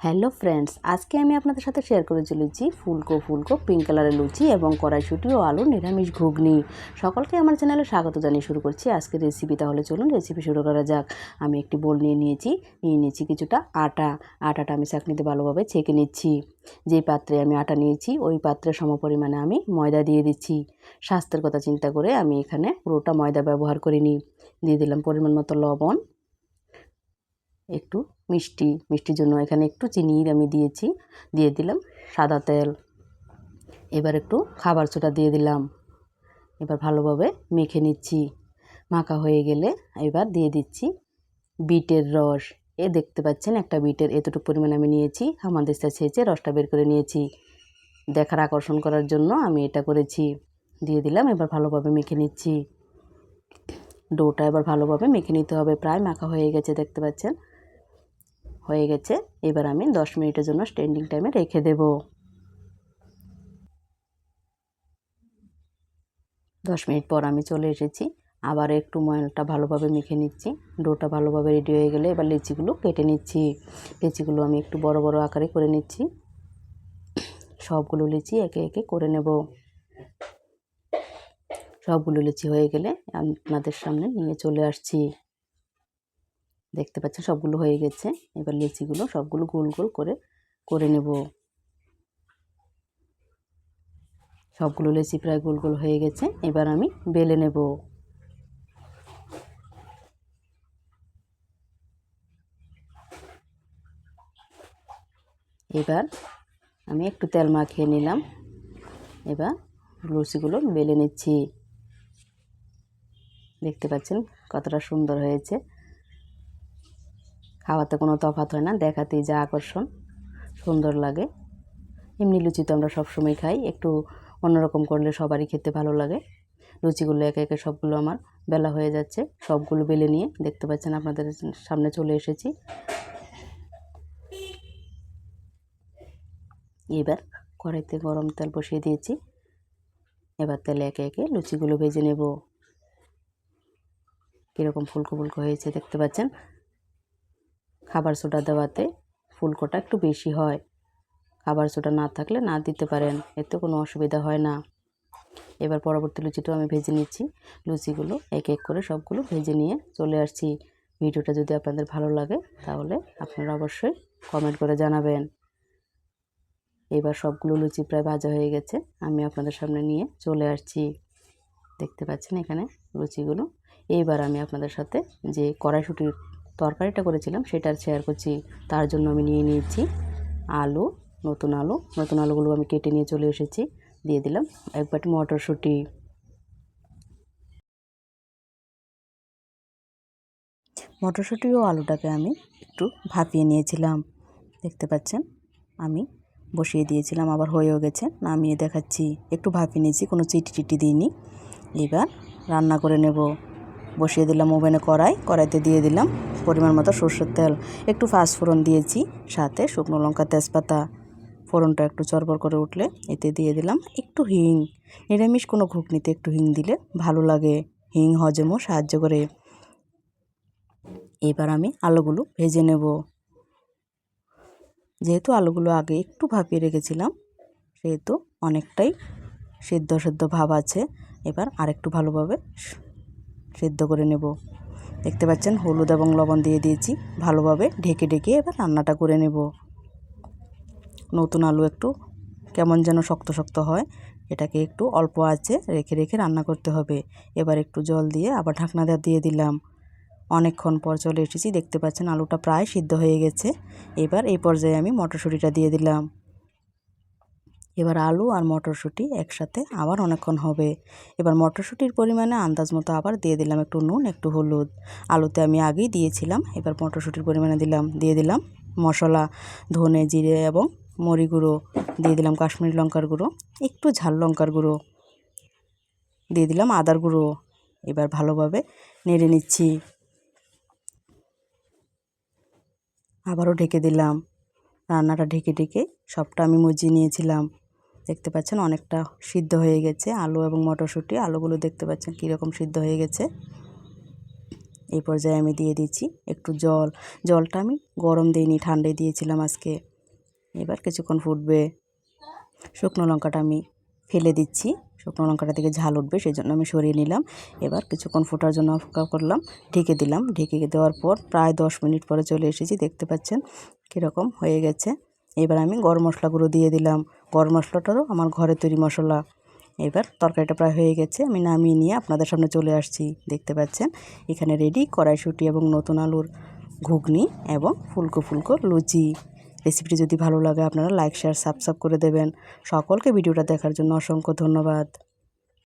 Hello friends, আজকে আমি আপনাদের সাথে শেয়ার করে চলেছি ফুলকো ফুলকো পিঙ্ক কালারের লুচি এবং কড়াইশুটি ও আলু নিরামিষ ঘুগনি। সকলকে আমার চ্যানেলে স্বাগত জানিয়ে শুরু করছি আজকের রেসিপি তাহলে চলুন রেসিপি শুরু করা যাক। আমি একটি বোল নিয়ে নিয়েছি নিয়ে নিয়েছি কিছুটা আটা। আটাটা আমি চাকনিতে ভালোভাবে ছেঁকে নিচ্ছি। যেই পাত্রে আমি আটা নিয়েছি, ওই পাত্রে সমপরিমাণে আমি ময়দা দিয়ে দিচ্ছি। স্বাস্থ্যের কথা চিন্তা করে আমি এখানে পুরোটা ময়দা ব্যবহার করিনি। দিয়ে দিলাম পরিমাণ মতো লবণ একটু মিষ্টি, মিষ্টির জন্য এখানে একটু চিনি আমি দিয়েছি, দিয়ে দিলাম সাদা তেল। এবার একটু খাবার সোডা দিয়ে দিলাম। এবার ভালোভাবে মেখে নিচ্ছি। মাখা হয়ে গেলে এবার দিয়ে দিচ্ছি বিটের রস। এ দেখতে পাচ্ছেন একটা বিটের এতটুকু পরিমাণ আমি নিয়েছি। আমাদের ছেঁচে রসটা বের করে নিয়েছি। দেখার আকর্ষণ করার জন্য আমি এটা করেছি। দিয়ে দিলাম, এবার ভালোভাবে মেখে নিচ্ছি। ডোটা এবার ভালোভাবে মেখে নিতে হবে। প্রায় মাখা হয়ে গেছে, দেখতে পাচ্ছেন? হয়ে গেছে। এবার আমি দশ মিনিটের জন্য স্ট্যান্ডিং টাইমে রেখে দেব। দশ মিনিট পর আমি চলে এসেছি। আবার একটু ময়নটা ভালোভাবে মেখে নিচ্ছি। ডোটা ভালোভাবে রেডি হয়ে গেলে এবার লিচিগুলো কেটে নিচ্ছি। লিচিগুলো আমি একটু বড় বড় আকারে করে নিচ্ছি। সবগুলো লিচি একে একে করে নেব। সবগুলো লিচি হয়ে গেলে আপনাদের সামনে নিয়ে চলে আসছি। দেখতে পাচ্ছেন সবগুলো হয়ে গেছে। এবার লিচিগুলো সবগুলো গোল গোল করে করে নেব। সবগুলো লেচি প্রায় গোল গোল হয়ে গেছে, এবার আমি বেলে নেব। এবার আমি একটু তেল মাখিয়ে নিলাম। এবার লুচিগুলো বেলে নিচ্ছি। দেখতে পাচ্ছেন কতটা সুন্দর হয়েছে। খাওয়াতে কোনো তফাত হয় না, দেখাতেই যা আকর্ষণ, সুন্দর লাগে। এমনি লুচি তো আমরা সবসময় খাই, একটু অন্যরকম করলে সবারই খেতে ভালো লাগে। লুচিগুলো একে একে সবগুলো আমার বেলা হয়ে যাচ্ছে, সবগুলো বেলে নিয়ে দেখতে পাচ্ছেন আপনাদের সামনে চলে এসেছি। এবার কড়াইতে গরম তেল বসিয়ে দিয়েছি, এবার তেলে একে একে লুচিগুলো ভেজে নেব। কীরকম ফুলকো ফুলকো হয়েছে দেখতে পাচ্ছেন? খাবার সোডা দেওয়াতে ফুলকোটা একটু বেশি হয়। খাবার সোডা না থাকলে না দিতে পারেন, এতে কোনো অসুবিধা হয় না। এবার পরবর্তী লুচিটাও আমি ভেজে নিচ্ছি। লুচিগুলো এক এক করে সবগুলো ভেজে নিয়ে চলে আসছি। ভিডিওটা যদি আপনাদের ভালো লাগে, তাহলে আপনারা অবশ্যই কমেন্ট করে জানাবেন। এবার সবগুলো লুচি প্রায় ভাজা হয়ে গেছে, আমি আপনাদের সামনে নিয়ে চলে আসছি। দেখতে পাচ্ছেন এখানে লুচিগুলো। এইবার আমি আপনাদের সাথে যে কড়াইশুটির তরকারিটা করেছিলাম সেটার শেয়ার করছি, তার জন্য আমি নিয়ে নিয়েছি আলু, নতুন আলু, নতুন আলুগুলো আমি কেটে নিয়ে চলে এসেছি, দিয়ে দিলাম এক বাটি মটরশুঁটি। মটরশুঁটি ও আলুটাকে আমি একটু ভাপিয়ে নিয়েছিলাম, দেখতে পাচ্ছেন? আমি বসিয়ে দিয়েছিলাম, আবার হয়েও গেছে, নামিয়ে দেখাচ্ছি, একটু ভাপিয়ে নিয়েছি, কোনো চিটি চিটি দিইনি। এবার রান্না করে নেব। বসিয়ে দিলাম ওভেনে কড়াই, কড়াইতে দিয়ে দিলাম পরিমাণ মতো সর্ষের তেল। একটু ফাস্ট ফোড়ন দিয়েছি, সাথে শুকনো লঙ্কা তেজপাতা। ফোড়নটা একটু চরবর করে উঠলে এতে দিয়ে দিলাম একটু হিং। নিরামিষ কোনো ঘুগনিতে একটু হিং দিলে ভালো লাগে। হিং হজমও সাহায্য করে। এবার আমি আলুগুলো ভেজে নেব। যেহেতু আলুগুলো আগে একটু ভাপিয়ে রেখেছিলাম, সেহেতু অনেকটাই সেদ্ধ সেদ্ধ ভাব আছে। এবার আরেকটু ভালোভাবে সেদ্ধ করে নেব। দেখতে পাচ্ছেন, হলুদ এবং লবণ দিয়ে দিয়েছি। ভালোভাবে ঢেকে ঢেকে এবার রান্নাটা করে নেব। নতুন আলু একটু কেমন যেন শক্ত শক্ত হয়, এটাকে একটু অল্প আছে রেখে রেখে রান্না করতে হবে। এবার একটু জল দিয়ে আবার ঢাকনা দিয়ে দিলাম। অনেকক্ষণ পর চলে এসেছি, দেখতে পাচ্ছেন আলুটা প্রায় সিদ্ধ হয়ে গেছে। এবার এই পর্যায়ে আমি মটরশুঁটিটা দিয়ে দিলাম। এবার আলু আর মটরশুঁটি একসাথে আবার অনেকক্ষণ হবে। এবার মটরশুঁটির পরিমাণে আন্দাজ মতো আবার দিয়ে দিলাম একটু নুন, একটু হলুদ। আলুতে আমি আগেই দিয়েছিলাম, এবার মটরশুঁটির পরিমাণে দিলাম, দিয়ে দিলাম মশলা, ধনে জিরে এবং মরি গুঁড়ো, দিয়ে দিলাম কাশ্মীরি লঙ্কার গুঁড়ো, একটু ঝাল লঙ্কার গুঁড়ো, দিয়ে দিলাম আদার গুঁড়ো। এবার ভালোভাবে নেড়ে নিচ্ছি। আবারও ঢেকে দিলাম। রান্নাটা ঢেকে ঢেকে সবটা আমি মজিয়ে নিয়েছিলাম। দেখতে পাচ্ছেন অনেকটা সিদ্ধ হয়ে গেছে আলু এবং মটরশুঁটি। আলুগুলো দেখতে পাচ্ছেন কীরকম সিদ্ধ হয়ে গেছে। এই পর্যায়ে আমি দিয়ে দিচ্ছি একটু জল। জলটা আমি গরম দিইনি, ঠান্ডায় দিয়েছিলাম আজকে। এবার কিছুক্ষণ ফুটবে। শুকনো লঙ্কাটা আমি ফেলে দিচ্ছি। শুকনো লঙ্কাটা থেকে ঝাল উঠবে সেই জন্য আমি সরিয়ে নিলাম। এবার কিছুক্ষণ ফোটার জন্য অপেক্ষা করলাম, ঢেকে দিলাম। ঢেকে দেওয়ার পর প্রায় দশ মিনিট পরে চলে এসেছি, দেখতে পাচ্ছেন কীরকম হয়ে গেছে। এবার আমি গরম মশলা গুঁড়ো দিয়ে দিলাম। গরম মশলাটারও আমার ঘরে তৈরি মশলা। এবার তরকারিটা প্রায় হয়ে গেছে, আমি নামিয়ে নিয়ে আপনাদের সামনে চলে আসছি, দেখতে পাচ্ছেন? এখানে রেডি কড়াইশুটি এবং নতুন আলুর ঘুগনি এবং ফুলকো ফুলকো লুচি। রেসিপিটি যদি ভালো লাগে আপনারা লাইক শেয়ার সাবস্ক্রাইব করে দেবেন। সকলকে ভিডিওটা দেখার জন্য অসংখ্য ধন্যবাদ।